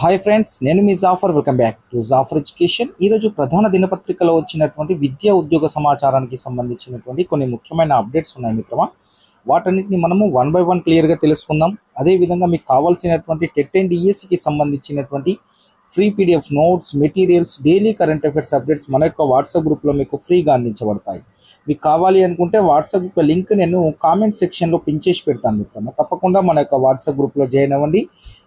Hi friends నేను మీ Jafar welcome back to Jafar education ఈరోజు ప్రధాన దినపత్రికలో వచ్చినటువంటి విద్యా ఉద్యోగ సమాచారానికి సంబంధించినటువంటి కొన్ని ముఖ్యమైన అప్డేట్స్ ఉన్నాయి మిత్రమా. వాటన్నిటిని మనము వన్ బై వన్ క్లియర్గా తెలుసుకుందాం. అదేవిధంగా మీకు కావాల్సినటువంటి టెట్ అండ్ ఈఎస్సికి సంబంధించినటువంటి free PDF notes materials daily current affairs updates మన యొక్క వాట్సాప్ గ్రూప్లో మీకు ఫ్రీగా అందించబడతాయి. మీకు కావాలి అనుకుంటే వాట్సాప్ గ్రూప్ లింక్ నేను కామెంట్ సెక్షన్లో పిన్ చేసి పెడతాను మిత్రమా. తప్పకుండా మన యొక్క వాట్సాప్ గ్రూప్లో జాయిన్ అవ్వండి.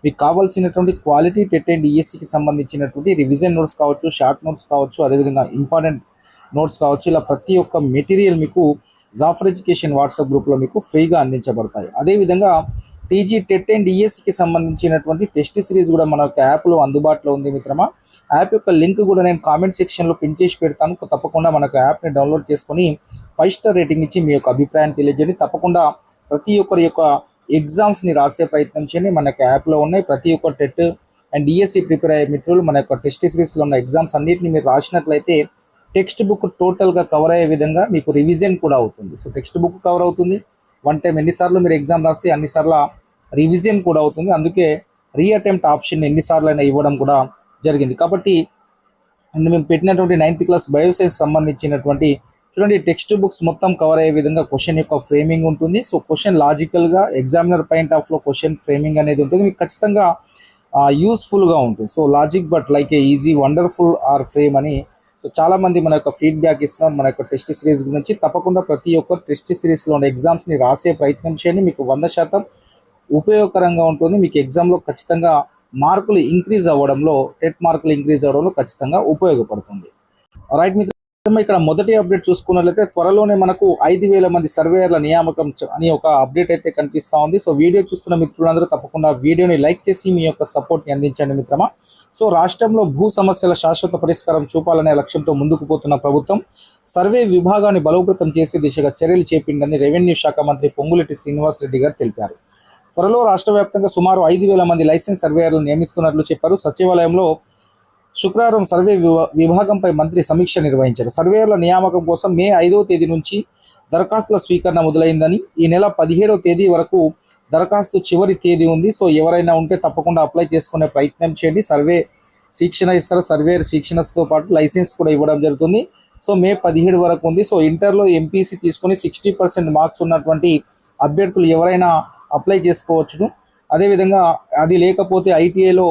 మీకు కావాల్సినటువంటి క్వాలిటీ టెట్ అండ్ ఈఎస్సికి సంబంధించినటువంటి రివిజన్ నోట్స్ కావచ్చు షార్ట్ నోట్స్ కావచ్చు అదేవిధంగా ఇంపార్టెంట్ నోట్స్ కావచ్చు ఇలా ప్రతి ఒక్క మెటీరియల్ మీకు జాఫర్ ఎడ్యుకేషన్ వాట్సాప్ గ్రూప్లో మీకు ఫ్రీగా అందించబడతాయి. అదేవిధంగా టీజీ టెట్ అండ్ ఈఎస్కి సంబంధించినటువంటి టెస్ట్ సిరీస్ కూడా మన యొక్క యాప్లో అందుబాటులో ఉంది మిత్రమా. యాప్ యొక్క లింక్ కూడా నేను కామెంట్ సెక్షన్లో పిన్ చేసి పెడతాను. తప్పకుండా మన యాప్ని డౌన్లోడ్ చేసుకొని ఫైవ్ స్టార్ రేటింగ్ ఇచ్చి మీ యొక్క అభిప్రాయాన్ని తెలియజేయండి. తప్పకుండా ప్రతి ఒక్కరి యొక్క ఎగ్జామ్స్ని రాసే ప్రయత్నం చేయండి. మన యొక్క యాప్లో ఉన్నాయి. ప్రతి ఒక్క టెట్ అండ్ డిఎస్సి ప్రిపేర్ అయ్యే మిత్రులు మన యొక్క టెస్ట్ సిరీస్లో ఉన్న ఎగ్జామ్స్ అన్నిటిని మీరు రాసినట్లయితే టెక్స్ట్ బుక్ టోటల్గా కవర్ అయ్యే విధంగా మీకు రివిజన్ కూడా అవుతుంది. సో టెక్స్ట్ బుక్ కవర్ అవుతుంది. వన్ టైం ఎన్నిసార్లు మీరు ఎగ్జామ్ రాస్తే అన్నిసార్లు రివిజన్ కూడా అవుతుంది. అందుకే రీ అటెంప్ట్ ఆప్షన్ ఎన్నిసార్లు అయినా ఇవ్వడం కూడా జరిగింది. కాబట్టి అండ్ మేము పెట్టినటువంటి నైన్త్ క్లాస్ బయోసైన్స్ సంబంధించినటువంటి చూడండి టెక్స్ట్ బుక్స్ మొత్తం కవర్ అయ్యే విధంగా క్వశ్చన్ యొక్క ఫ్రేమింగ్ ఉంటుంది. సో క్వశ్చన్ లాజికల్గా ఎగ్జామినర్ పాయింట్ ఆఫ్లో క్వశ్చన్ ఫ్రేమింగ్ అనేది ఉంటుంది. మీకు ఖచ్చితంగా యూస్ఫుల్గా ఉంటుంది. So logic but like a easy wonderful or frame అని సో చాలా మంది మన యొక్క ఫీడ్బ్యాక్ ఇస్తున్నారు. మన యొక్క టెస్ట్ సిరీస్ గురించి తప్పకుండా ప్రతి ఒక్క టెస్ట్ సిరీస్లో ఉన్న ఎగ్జామ్స్ని రాసే ప్రయత్నం చేయండి. మీకు వంద శాతం ఉపయోగకరంగా ఉంటుంది. మీకు ఎగ్జామ్లో ఖచ్చితంగా మార్కులు ఇంక్రీజ్ అవ్వడంలో టెట్ మార్కులు ఇంక్రీజ్ అవ్వడంలో ఖచ్చితంగా ఉపయోగపడుతుంది. రైట్ మిత్రులు ఇక్కడ మొదటి అప్డేట్ చూసుకున్నట్లయితే త్వరలోనే మనకు ఐదు వేల మంది సర్వేయర్ల నియామకం అని ఒక అప్డేట్ అయితే కనిపిస్తా ఉంది. సో వీడియో చూస్తున్న మిత్రులందరూ తప్పకుండా వీడియోని లైక్ చేసి మీ యొక్క సపోర్ట్ని అందించండి మిత్రమా. సో రాష్ట్రంలో భూ సమస్యల శాశ్వత పరిష్కారం చూపాలనే లక్ష్యంతో ముందుకు పోతున్న ప్రభుత్వం సర్వే విభాగాన్ని బలోపేతం చేసే దిశగా చర్యలు చేపిందని రెవెన్యూ శాఖ మంత్రి పొంగులెట్టి శ్రీనివాస్ రెడ్డి గారు తెలిపారు. త్వరలో రాష్ట్ర వ్యాప్తంగా సుమారు ఐదు వేల మంది లైసెన్స్ సర్వేయర్లను నియమిస్తున్నట్లు చెప్పారు. సచివాలయంలో శుక్రవారం సర్వే విభా- విభాగంపై మంత్రి సమీక్ష నిర్వహించారు. సర్వేయర్ల నియామకం కోసం మే ఐదవ తేదీ నుంచి దరఖాస్తుల స్వీకరణ మొదలైందని ఈ నెల పదిహేడవ తేదీ వరకు దరఖాస్తు చివరి తేదీ ఉంది. సో ఎవరైనా ఉంటే తప్పకుండా అప్లై చేసుకునే ప్రయత్నం చేయండి. సర్వే శిక్షణ ఇస్తారు. సర్వేయర్ శిక్షణతో పాటు లైసెన్స్ కూడా ఇవ్వడం జరుగుతుంది. సో మే పదిహేడు వరకు ఉంది. సో ఇంటర్లో ఎంపీసీ తీసుకొని సిక్స్టీ పర్సెంట్ మార్క్స్ ఉన్నటువంటి అభ్యర్థులు ఎవరైనా అప్లై చేసుకోవచ్చును. అదేవిధంగా అది లేకపోతే ఐటీఐలో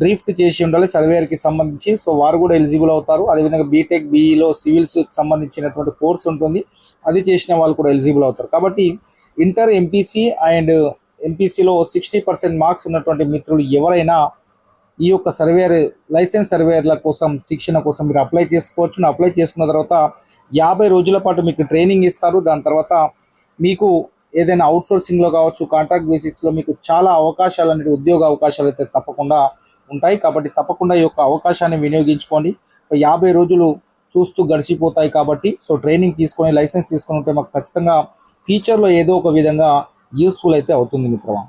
డ్రిఫ్ట్ చేసి ఉండాలి సర్వేయర్కి సంబంధించి. సో వారు కూడా ఎలిజిబుల్ అవుతారు. అదేవిధంగా బీటెక్ బీఈలో సివిల్స్కి సంబంధించినటువంటి కోర్స్ ఉంటుంది. అది చేసిన వాళ్ళు కూడా ఎలిజిబుల్ అవుతారు. కాబట్టి ఇంటర్ ఎంపీసీ అండ్ ఎంపీసీలో సిక్స్టీ పర్సెంట్ మార్క్స్ ఉన్నటువంటి మిత్రులు ఎవరైనా ఈ యొక్క సర్వేయర్ లైసెన్స్ సర్వేయర్ల కోసం శిక్షణ కోసం మీరు అప్లై చేసుకోవచ్చు అప్లై చేసుకున్న తర్వాత యాభై రోజుల పాటు మీకు ట్రైనింగ్ ఇస్తారు. దాని తర్వాత మీకు ఏదైనా అవుట్సోర్సింగ్లో కావచ్చు కాంట్రాక్ట్ బేసిక్స్లో మీకు చాలా అవకాశాలు అనేవి ఉద్యోగ అవకాశాలు అయితే తప్పకుండా ఉంటాయి. కాబట్టి తప్పకుండా ఈ యొక్క అవకాశాన్ని వినియోగించుకోండి. ఒక యాభై రోజులు చూస్తూ గడిచిపోతాయి కాబట్టి సో ట్రైనింగ్ తీసుకొని లైసెన్స్ తీసుకొని ఉంటే మాకు ఖచ్చితంగా ఫ్యూచర్లో ఏదో ఒక విధంగా యూస్ఫుల్ అయితే అవుతుంది మిత్రమా.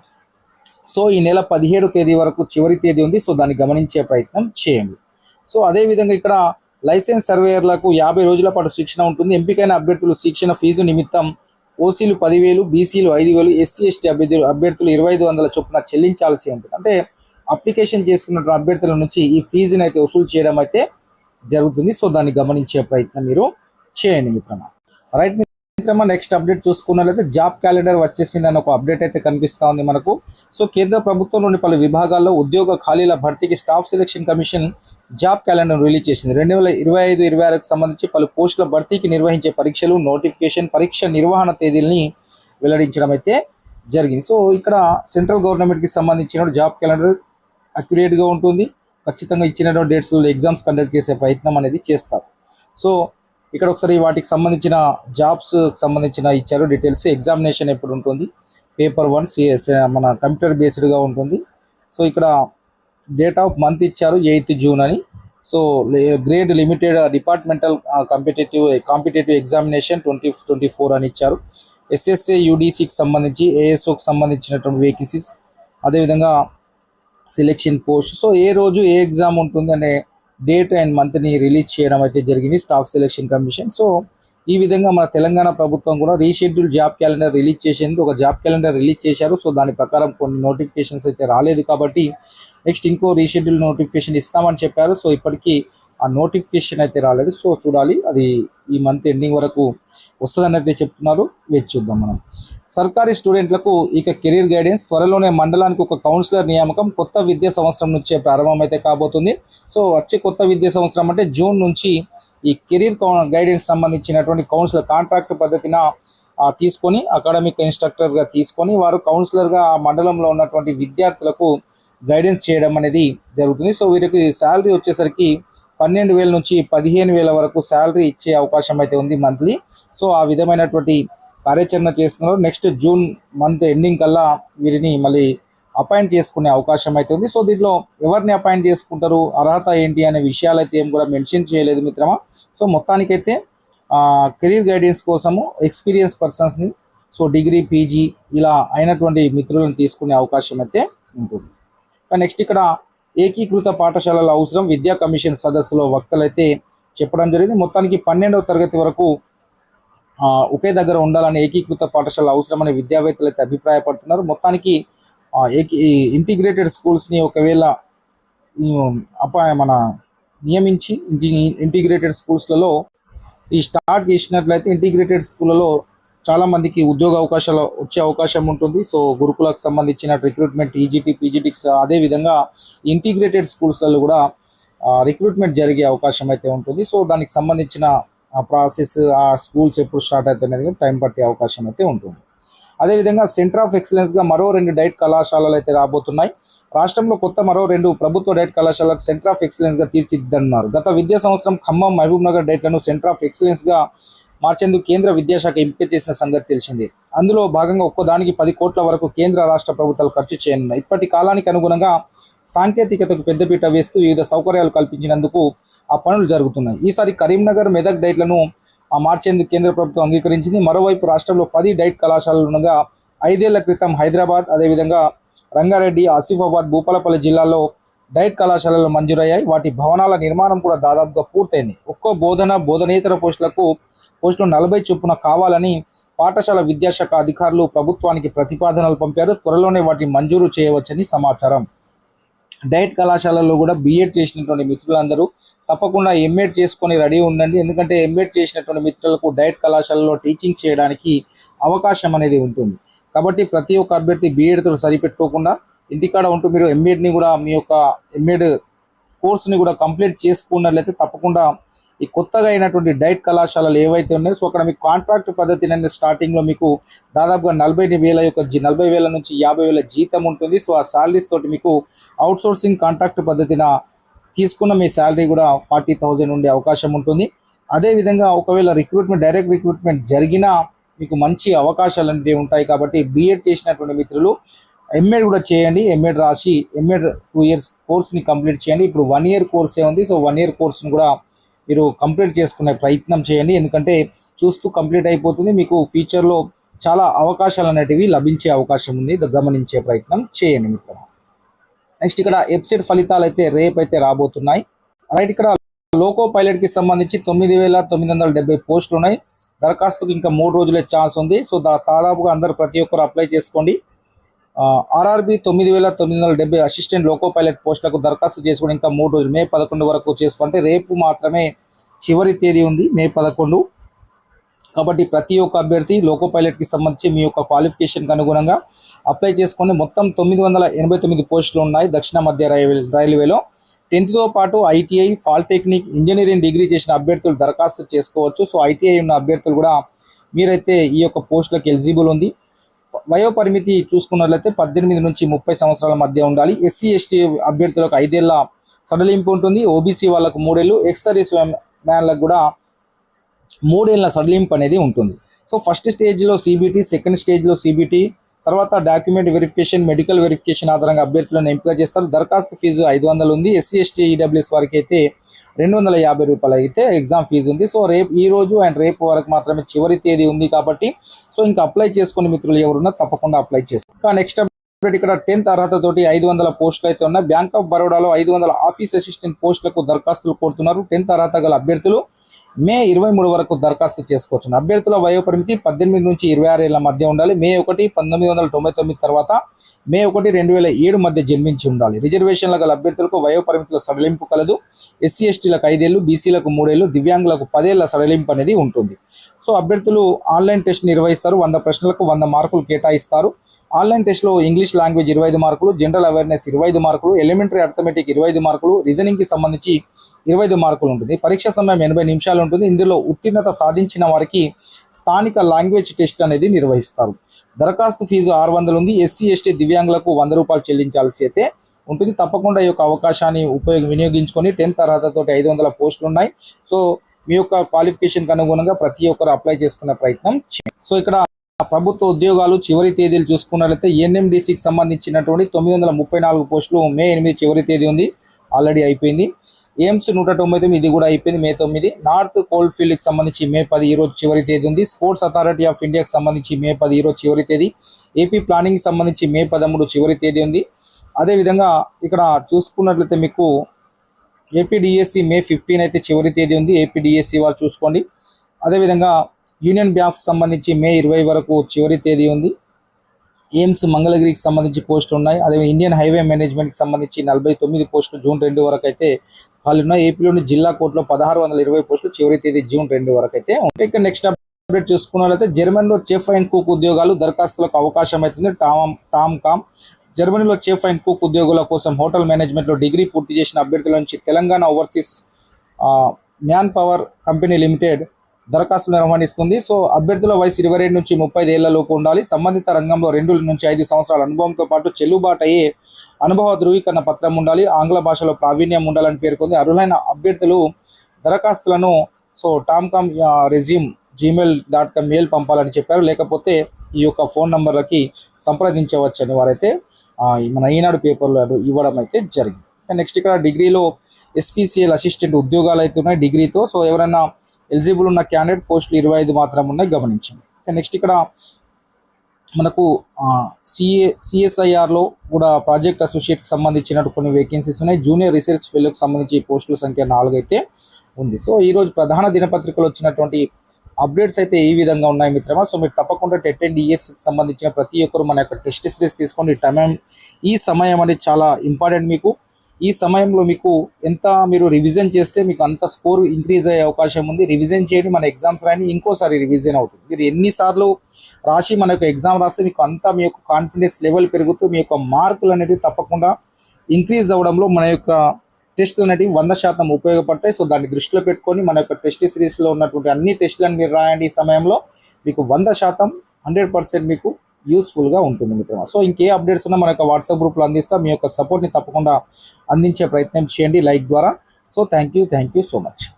సో ఈ నెల పదిహేడు తేదీ వరకు చివరి తేదీ ఉంది. సో దాన్ని గమనించే ప్రయత్నం చేయండి. సో అదే విధంగా ఇక్కడ లైసెన్స్ సర్వేయర్లకు యాభై రోజుల పాటు శిక్షణ ఉంటుంది. ఎంపికైన అభ్యర్థులు శిక్షణ ఫీజు నిమిత్తం ఓసీలు పదివేలు బీసీలు ఐదు వేలు ఎస్సీ ఎస్టీ అభ్యర్థులు అభ్యర్థులు ఇరవై ఐదు వందల చొప్పున చెల్లించాల్సి ఉంటుంది. అంటే అప్లికేషన్ చేసుకున్న అభ్యర్థుల నుంచి ఈ ఫీజుని అయితే వసూలు చేయడం అయితే జరుగుతుంది. సో దాన్ని గమనించే ప్రయత్నం మీరు చేయండి మిత్రమా. రైట్ మిత్రమా నెక్స్ట్ అప్డేట్ చూసుకున్నట్లయితే జాబ్ క్యాలెండర్ వచ్చేసింది అని ఒక అప్డేట్ అయితే కనిపిస్తా ఉంది మనకు. సో కేంద్ర ప్రభుత్వంలోని పలు విభాగాల్లో ఉద్యోగ ఖాళీల భర్తీకి staff selection commission job calendar release చేసింది. రెండు వేల ఇరవై ఐదు ఇరవై ఆరుకు సంబంధించి పలు పోస్టుల భర్తీకి నిర్వహించే పరీక్షలు నోటిఫికేషన్ పరీక్ష నిర్వహణ తేదీల్ని వెల్లడించడం అయితే జరిగింది. సో ఇక్కడ సెంట్రల్ గవర్నమెంట్కి సంబంధించిన జాబ్ క్యాలెండర్ అక్యురేట్గా ఉంటుంది. ఖచ్చితంగా ఇచ్చినటువంటి డేట్స్లో ఎగ్జామ్స్ కండక్ట్ చేసే ప్రయత్నం అనేది చేస్తారు. సో ఇక్కడ ఒకసారి వాటికి సంబంధించిన జాబ్స్ సంబంధించిన ఇచ్చారు డీటెయిల్స్ ఎగ్జామినేషన్ ఎప్పుడు ఉంటుంది? పేపర్ వన్ సిఎస్ మన కంప్యూటర్ బేస్డ్గా ఉంటుంది. సో ఇక్కడ డేట్ ఆఫ్ మంత్ ఇచ్చారు ఎయిత్ జూన్ అని. So grade limited departmental competitive competitive examination twenty twenty four అని ఇచ్చారు. ఎస్ఎస్ఏ యూడీసీకి సంబంధించి ఏఎస్ఓకి సంబంధించినటువంటి వేకెన్సీస్ అదేవిధంగా సెలెక్షన్ పోస్ట్ సో ఏ రోజు ఏ ఎగ్జామ్ ఉంటుంది అనే డేట్ అండ్ మంత్ని రిలీజ్ చేయడం అయితే జరిగింది స్టాఫ్ సెలెక్షన్ కమిషన్. సో ఈ విధంగా మన తెలంగాణ ప్రభుత్వం కూడా రీషెడ్యూల్ జాబ్ క్యాలెండర్ రిలీజ్ చేసింది. ఒక జాబ్ క్యాలెండర్ రిలీజ్ చేశారు. సో దాని ప్రకారం కొన్ని నోటిఫికేషన్స్ అయితే రాలేదు కాబట్టి నెక్స్ట్ ఇంకో రీషెడ్యూల్ నోటిఫికేషన్ ఇస్తామని చెప్పారు. సో ఇప్పటికీ ఆ నోటిఫికేషన్ అయితే రాలేదు. సో చూడాలి. అది ఈ మంత్ ఎండింగ్ వరకు వస్తుందని అయితే చెప్తున్నారు. వేచి చూద్దాం మనం. సర్కారీ స్టూడెంట్లకు ఇక కెరీర్ గైడెన్స్ త్వరలోనే మండలానికి ఒక కౌన్సిలర్ నియామకం కొత్త విద్యా సంవత్సరం నుంచే ప్రారంభమైతే కాబోతుంది. సో వచ్చే కొత్త విద్యా సంవత్సరం అంటే జూన్ నుంచి ఈ కెరీర్ గైడెన్స్ సంబంధించినటువంటి కౌన్సిలర్ కాంట్రాక్ట్ పద్ధతిన తీసుకొని అకాడమిక్ ఇన్స్ట్రక్టర్గా తీసుకొని వారు కౌన్సిలర్గా ఆ మండలంలో ఉన్నటువంటి విద్యార్థులకు గైడెన్స్ చేయడం అనేది జరుగుతుంది. సో వీరికి శాలరీ వచ్చేసరికి పన్నెండు వేల నుంచి పదిహేను వేల వరకు శాలరీ ఇచ్చే అవకాశం అయితే ఉంది మంత్లీ. సో ఆ విధమైనటువంటి కార్యాచరణ చేస్తున్నారు. నెక్స్ట్ జూన్ మంత్ ఎండింగ్ కల్లా వీరిని మళ్ళీ అపాయింట్ చేసుకునే అవకాశం అయితే ఉంది. సో దీంట్లో ఎవరిని అపాయింట్ చేసుకుంటారు? అర్హత ఏంటి అనే విషయాలు అయితే ఏం కూడా మెన్షన్ చేయలేదు మిత్రమా? సో మొత్తానికైతే కెరీర్ గైడెన్స్ కోసము ఎక్స్పీరియన్స్ పర్సన్స్ని సో డిగ్రీ పీజీ ఇలా అయినటువంటి మిత్రులను తీసుకునే అవకాశం అయితే ఉంటుంది. నెక్స్ట్ ఇక్కడ ఏకీకృత పాఠశాలల అవసరం. విద్యా కమిషన్ సదస్సులో వక్తలైతే చెప్పడం జరిగింది. మొత్తానికి పన్నెండవ తరగతి వరకు ఆ, ఒకే దగ్గర ఉండాలని ఏకీకృత పాఠశాల అవసరమని విద్యావేత్తలు అయితే అభిప్రాయపడుతున్నారు. మొత్తానికి ఏకీ ఇంటిగ్రేటెడ్ స్కూల్స్ని ఒకవేళ అపాయ మన నియమించి ఇంటిగ్రేటెడ్ స్కూల్స్లలో ఈ స్టార్ట్ చేసినట్లయితే ఇంటిగ్రేటెడ్ స్కూళ్ళలో చాలా మందికి ఉద్యోగ అవకాశాలు వచ్చే అవకాశం ఉంటుంది. సో గురుకులకు సంబంధించిన రిక్రూట్మెంట్ ఈజీటీ పీజీటీస్ అదే విధంగా ఇంటిగ్రేటెడ్ స్కూల్స్లలో కూడా రిక్రూట్మెంట్ జరిగే అవకాశం అయితే ఉంటుంది. సో దానికి సంబంధించిన ఆ ప్రాసెస్ ఆ స్కూల్స్ ఎప్పుడు స్టార్ట్ అవుతాయి అనేది టైం పట్టే అవకాశం అయితే ఉంటుంది. అదేవిధంగా సెంటర్ ఆఫ్ ఎక్సలెన్స్గా మరో రెండు డైట్ కళాశాలలు అయితే రాబోతున్నాయి. రాష్ట్రంలో కొత్త మరో రెండు ప్రభుత్వ డైట్ కళాశాలకు సెంటర్ ఆఫ్ ఎక్సలెన్స్గా తీర్చిదిద్దనున్నారు. గత విద్యా సంవత్సరం ఖమ్మం మహబూబ్ నగర్ డైట్లను సెంటర్ ఆఫ్ ఎక్సలెన్స్గా మార్చేందుకు కేంద్ర విద్యాశాఖ ఎంపిక చేసిన సంగతి తెలిసింది. అందులో భాగంగా ఒక్కోదానికి పది కోట్ల వరకు కేంద్ర రాష్ట్ర ప్రభుత్వాలు ఖర్చు చేయనున్నాయి. ఇప్పటి కాలానికి అనుగుణంగా సాంకేతికతకు పెద్దపీట వేస్తూ వివిధ సౌకర్యాలు కల్పించినందుకు ఆ పనులు జరుగుతున్నాయి. ఈసారి కరీంనగర్ మెదక్ డైట్లను ఆ మార్చేందుకు కేంద్ర ప్రభుత్వం అంగీకరించింది. మరోవైపు రాష్ట్రంలో పది డైట్ కళాశాలలు ఉండగా ఐదేళ్ళ క్రితం హైదరాబాద్ అదేవిధంగా రంగారెడ్డి ఆసిఫాబాద్ భూపాలపల్లి జిల్లాల్లో డైట్ కళాశాలలు మంజూరయ్యాయి. వాటి భవనాల నిర్మాణం కూడా దాదాపుగా పూర్తయింది. ఒక్కో బోధన బోధనేతర పోస్టులకు పోస్టులు నలభై చొప్పున కావాలని పాఠశాల విద్యాశాఖ అధికారులు ప్రభుత్వానికి ప్రతిపాదనలు పంపారు. త్వరలోనే వాటిని మంజూరు చేయవచ్చని సమాచారం. డైట్ కళాశాలలో కూడా బీఎడ్ చేసినటువంటి మిత్రులందరూ తప్పకుండా ఎంఏడ్ చేసుకొని రెడీ ఉండండి. ఎందుకంటే ఎంఏడ్ చేసినటువంటి మిత్రులకు డైట్ కళాశాలలో టీచింగ్ చేయడానికి అవకాశం అనేది ఉంటుంది. కాబట్టి ప్రతి ఒక్క అభ్యర్థి బీఎడ్తో సరిపెట్టుకోకుండా ఇంటికాడ ఉంటూ మీరు ఎంఏడ్ని కూడా మీ యొక్క ఎంఏడ్ కోర్స్ని కూడా కంప్లీట్ చేసుకున్నట్లయితే తప్పకుండా ఈ కొత్తగా అయినటువంటి డైట్ కళాశాలలు ఏవైతే ఉన్నాయో సో అక్కడ మీకు కాంట్రాక్ట్ పద్ధతి అనేది స్టార్టింగ్లో మీకు దాదాపుగా నలభై వేల యొక్క నలభై వేల నుంచి యాభై వేల జీతం ఉంటుంది. సో ఆ సాలరీస్ తోటి మీకు అవుట్ సోర్సింగ్ కాంట్రాక్ట్ పద్ధతిన తీసుకున్న మీ శాలరీ కూడా ఫార్టీ థౌజండ్ ఉండే అవకాశం ఉంటుంది. అదేవిధంగా ఒకవేళ రిక్రూట్మెంట్ డైరెక్ట్ రిక్రూట్మెంట్ జరిగినా మీకు మంచి అవకాశాలు అనేవి ఉంటాయి కాబట్టి బీఎడ్ చేసినటువంటి మిత్రులు ఎంఏడ్ కూడా చేయండి. ఎంఏడ్ రాసి ఎంఏడ్ టూ ఇయర్స్ కోర్స్ని కంప్లీట్ చేయండి. ఇప్పుడు వన్ ఇయర్ కోర్సే ఉంది. సో వన్ ఇయర్ కోర్స్ని కూడా మీరు కంప్లీట్ చేసుకునే ప్రయత్నం చేయండి. ఎందుకంటే చూస్తూ కంప్లీట్ అయిపోతుంది. మీకు ఫ్యూచర్లో చాలా అవకాశాలు అనేటివి లభించే అవకాశం ఉంది. గమనించే ప్రయత్నం చేయండి మిత్రం నెక్స్ట్ ఇక్కడ వెబ్సైట్ ఫలితాలు అయితే రేపు అయితే రాబోతున్నాయి. రైట్ ఇక్కడ లోకో పైలట్కి సంబంధించి తొమ్మిది వేల తొమ్మిది వందల డెబ్బై పోస్టులు ఉన్నాయి. దరఖాస్తుకు ఇంకా మూడు రోజులే ఛాన్స్ ఉంది. సో దాదాపుగా అందరు ప్రతి ఒక్కరు అప్లై చేసుకోండి. ఆర్ఆర్బి తొమ్మిది వేల తొమ్మిది వందల డెబ్బై అసిస్టెంట్ లోకో పైలట్ పోస్టులకు దరఖాస్తు చేసుకుని ఇంకా మూడు రోజులు మే పదకొండు వరకు చేసుకుంటే రేపు మాత్రమే చివరి తేదీ ఉంది మే పదకొండు. కాబట్టి ప్రతి ఒక్క అభ్యర్థి లోకో పైలట్కి సంబంధించి మీ యొక్క క్వాలిఫికేషన్కి అనుగుణంగా అప్లై చేసుకొని మొత్తం తొమ్మిది వందల ఎనభై తొమ్మిది పోస్టులు ఉన్నాయి దక్షిణ మధ్య రైల్వే రైల్వేలో టెన్త్తో పాటు ఐటీఐ పాలిటెక్నిక్ ఇంజనీరింగ్ డిగ్రీ చేసిన అభ్యర్థులు దరఖాస్తు చేసుకోవచ్చు. సో ఐటీఐ ఉన్న అభ్యర్థులు కూడా మీరైతే ఈ యొక్క పోస్టులకు ఎలిజిబుల్ ఉంది. వయోపరిమితి చూసుకున్నట్లయితే పద్దెనిమిది నుంచి ముప్పై సంవత్సరాల మధ్య ఉండాలి. ఎస్సీ ఎస్టీ అభ్యర్థులకు ఐదేళ్ళ సడలింపు ఉంటుంది. ఓబీసీ వాళ్ళకు మూడేళ్ళు ఎక్స్ మ్యాన్లకు కూడా మూడేళ్ళ సడలింపు అనేది ఉంటుంది. సో ఫస్ట్ స్టేజ్లో సిబిటీ సెకండ్ స్టేజ్లో సిబిటీ తర్వాత డాక్యుమెంట్ వెరిఫికేషన్ మెడికల్ వెరిఫికేషన్ ఆధారంగా అభ్యర్థులను ఎంపిక చేస్తారు. దరఖాస్తు ఫీజు ఐదు వందలు ఉంది. ఎస్సీ ఎస్టీ ఈడబ్ల్యూఎస్ వారికి అయితే రెండు వందల యాభై రూపాయలు అయితే ఎగ్జామ్ ఫీజు ఉంది. సో రేపు ఈ రోజు అండ్ రేపు వరకు మాత్రమే చివరి తేదీ ఉంది కాబట్టి సో ఇంకా అప్లై చేసుకుని మిత్రులు ఎవరున్నా తప్పకుండా అప్లై చేసుకో నెక్స్ట్ ఇప్పుడు ఇక్కడ టెన్త్ అర్హత తోటి ఐదు వందల పోస్టులు అయితే ఉన్నాయి. బ్యాంక్ ఆఫ్ బరోడాలో ఐదు వందల ఆఫీస్ అసిస్టెంట్ పోస్టులకు దరఖాస్తులు కోరుతున్నారు. టెన్త్ అర్హత గల అభ్యర్థులు మే ఇరవై మూడు వరకు దరఖాస్తు చేసుకోవచ్చు. అభ్యర్థుల వయోపరిమితి పద్దెనిమిది నుంచి ఇరవై ఆరు ఏళ్ళ మధ్య ఉండాలి. మే ఒకటి పంతొమ్మిది వందల తొంభై తొమ్మిది తర్వాత మే ఒకటి రెండు వేల ఏడు మధ్య జన్మించి ఉండాలి. రిజర్వేషన్ల గల అభ్యర్థులకు వయోపరిమితుల సడలింపు కలదు. ఎస్సీ ఎస్టీలకు ఐదేళ్ళు బీసీలకు మూడేళ్ళు దివ్యాంగులకు పదేళ్ళ సడలింపు అనేది ఉంటుంది. సో అభ్యర్థులు ఆన్లైన్ టెస్ట్ నిర్వహిస్తారు. వంద ప్రశ్నలకు వంద మార్కులు కేటాయిస్తారు. ఆన్లైన్ టెస్ట్లో ఇంగ్లీష్ లాంగ్వేజ్ ఇరవై ఐదు మార్కులు జనరల్ అవేర్నెస్ ఇరవై ఐదు మార్కులు ఎలిమెంటరీ అర్థమెటిక్ ఇరవై ఐదు మార్కులు రీజనింగ్కి సంబంధించి ఇరవై ఐదు మార్కులు ఉంటుంది. పరీక్ష సమయం ఎనభై నిమిషాలు ఉంటుంది. ఇందులో ఉత్తీర్ణత సాధించిన వారికి స్థానిక లాంగ్వేజ్ టెస్ట్ అనేది నిర్వహిస్తారు. దరఖాస్తు ఫీజు ఆరు వందలు ఉంది. ఎస్సీ ఎస్టీ దివ్యాంగులకు వంద రూపాయలు చెల్లించాల్సి అయితే ఉంటుంది. తప్పకుండా ఈ యొక్క అవకాశాన్ని ఉపయోగ వినియోగించుకొని టెన్త్ అర్హతతో ఐదు వందల పోస్టులు ఉన్నాయి. సో మీ యొక్క క్వాలిఫికేషన్కి అనుగుణంగా ప్రతి ఒక్కరు అప్లై చేసుకునే ప్రయత్నం సో ఇక్కడ ప్రభుత్వ ఉద్యోగాలు చివరి తేదీలు చూసుకున్నట్లయితే ఎన్ఎండిసికి సంబంధించినటువంటి తొమ్మిది వందల ముప్పై నాలుగు పోస్టులు మే ఎనిమిది చివరి తేదీ ఉంది. ఆల్రెడీ అయిపోయింది. ఎయిమ్స్ నూట తొంభై తొమ్మిది ఇది కూడా అయిపోయింది మే తొమ్మిది. నార్త్ కోల్డ్ ఫీల్డ్కి సంబంధించి మే పది ఈరోజు చివరి తేదీ ఉంది. స్పోర్ట్స్ అథారిటీ ఆఫ్ ఇండియాకి సంబంధించి మే పది ఈరోజు చివరి తేదీ. ఏపీ ప్లానింగ్ సంబంధించి మే పదమూడు చివరి తేదీ ఉంది. అదేవిధంగా ఇక్కడ చూసుకున్నట్లయితే మీకు ఏపీడిఎస్సి మే ఫిఫ్టీన్ అయితే చివరి తేదీ ఉంది. ఏపీడిఎస్సి వాళ్ళు చూసుకోండి. అదేవిధంగా యూనియన్ బ్యాంక్ సంబంధించి మే ఇరవై వరకు చివరి తేదీ ఉంది. ఎయిమ్స్ మంగళగిరికి సంబంధించి పోస్టులు ఉన్నాయి. అదే ఇండియన్ హైవే మేనేజ్మెంట్కి సంబంధించి నలభై తొమ్మిది పోస్టులు జూన్ రెండు వరకు అయితే వాళ్ళు ఉన్నాయి. ఏపీలోని జిల్లా కోర్టులో పదహారు వందల ఇరవై పోస్టులు చివరి తేదీ జూన్ రెండు వరకు అయితే ఉంటాయి. ఇక నెక్స్ట్ అప్డేట్ చూసుకున్నట్లయితే జర్మనీలో చెఫ్ అండ్ కుక్ ఉద్యోగాలు దరఖాస్తులకు అవకాశం అవుతుంది. టామ్ టామ్ కామ్ జర్మనీలో చెఫ్ అండ్ కుక్ ఉద్యోగుల కోసం హోటల్ మేనేజ్మెంట్లో డిగ్రీ పూర్తి చేసిన అభ్యర్థుల నుంచి Telangana overseas manpower company limited దరఖాస్తులు నిర్వహిస్తుంది సో అభ్యర్థుల వయసు ఇరవై రెండు నుంచి ముప్పై ఏళ్ళలోపు ఉండాలి. సంబంధిత రంగంలో రెండు నుంచి ఐదు సంవత్సరాల అనుభవంతో పాటు చెల్లుబాటు అయ్యే అనుభవ ధృవీకరణ పత్రం ఉండాలి. ఆంగ్ల భాషలో ప్రావీణ్యం ఉండాలని పేర్కొంది. అర్హులైన అభ్యర్థులు దరఖాస్తులను so TOMCOM resume Gmail dot com mail పంపాలని చెప్పారు. లేకపోతే ఈ యొక్క ఫోన్ నంబర్లకి సంప్రదించవచ్చని వారైతే మన ఈనాడు పేపర్లో ఇవ్వడం అయితే జరిగింది. నెక్స్ట్ ఇక్కడ డిగ్రీలో ఎస్పీసీఎల్ అసిస్టెంట్ ఉద్యోగాలు అయితే ఉన్నాయి డిగ్రీతో. సో ఎవరైనా ఎలిజిబుల్ ఉన్న క్యాండిడేట్ పోస్టులు ఇరవై ఐదు మాత్రం ఉన్నాయి గమనించండి. నెక్స్ట్ ఇక్కడ మనకు సిఏ సిఎస్ఐఆర్లో కూడా ప్రాజెక్ట్ అసోసియేట్ సంబంధించిన కొన్ని వేకెన్సీస్ ఉన్నాయి. జూనియర్ రీసెర్చ్ ఫెలోకి సంబంధించి పోస్టుల సంఖ్య నాలుగు అయితే ఉంది. సో ఈరోజు ప్రధాన దినపత్రికలో వచ్చినటువంటి అప్డేట్స్ అయితే ఈ విధంగా ఉన్నాయి మిత్రమా. సో మీరు తప్పకుండా టెట్ అండ్ ఈఎస్కి సంబంధించిన ప్రతి ఒక్కరు మన యొక్క టెస్ట్ సిరీస్ తీసుకోండి. టైం ఈ సమయం అనేది చాలా ఇంపార్టెంట్ మీకు. ఈ సమయంలో మీకు ఎంత మీరు రివిజన్ చేస్తే మీకు అంత స్కోర్ ఇంక్రీజ్ అయ్యే అవకాశం ఉంది. రివిజన్ చేయండి మన ఎగ్జామ్స్ రాని ఇంకోసారి రివిజన్ అవుతుంది. మీరు ఎన్నిసార్లు రాసి మన యొక్క ఎగ్జామ్ రాస్తే మీకు అంతా మీ యొక్క కాన్ఫిడెన్స్ లెవెల్ పెరుగుతూ మీ యొక్క మార్కులు అనేవి తప్పకుండా ఇంక్రీజ్ అవ్వడంలో మన యొక్క టెస్టులు అనేవి వంద శాతం ఉపయోగపడతాయి. సో దాన్ని దృష్టిలో పెట్టుకొని మన యొక్క టెస్ట్ సిరీస్లో ఉన్నటువంటి అన్ని టెస్టులను మీరు రాయండి ఈ సమయంలో. మీకు వంద శాతం హండ్రెడ్ పర్సెంట్ మీకు యూస్ఫుల్గా ఉంటుంది మిత్రమా. సో ఇంకే అప్డేట్స్ ఉన్నా మన యొక్క వాట్సాప్ గ్రూప్లో అందిస్తాం. మీ యొక్క సపోర్ట్ని తప్పకుండా అందించే ప్రయత్నం చేయండి లైక్ ద్వారా. So thank you thank you so much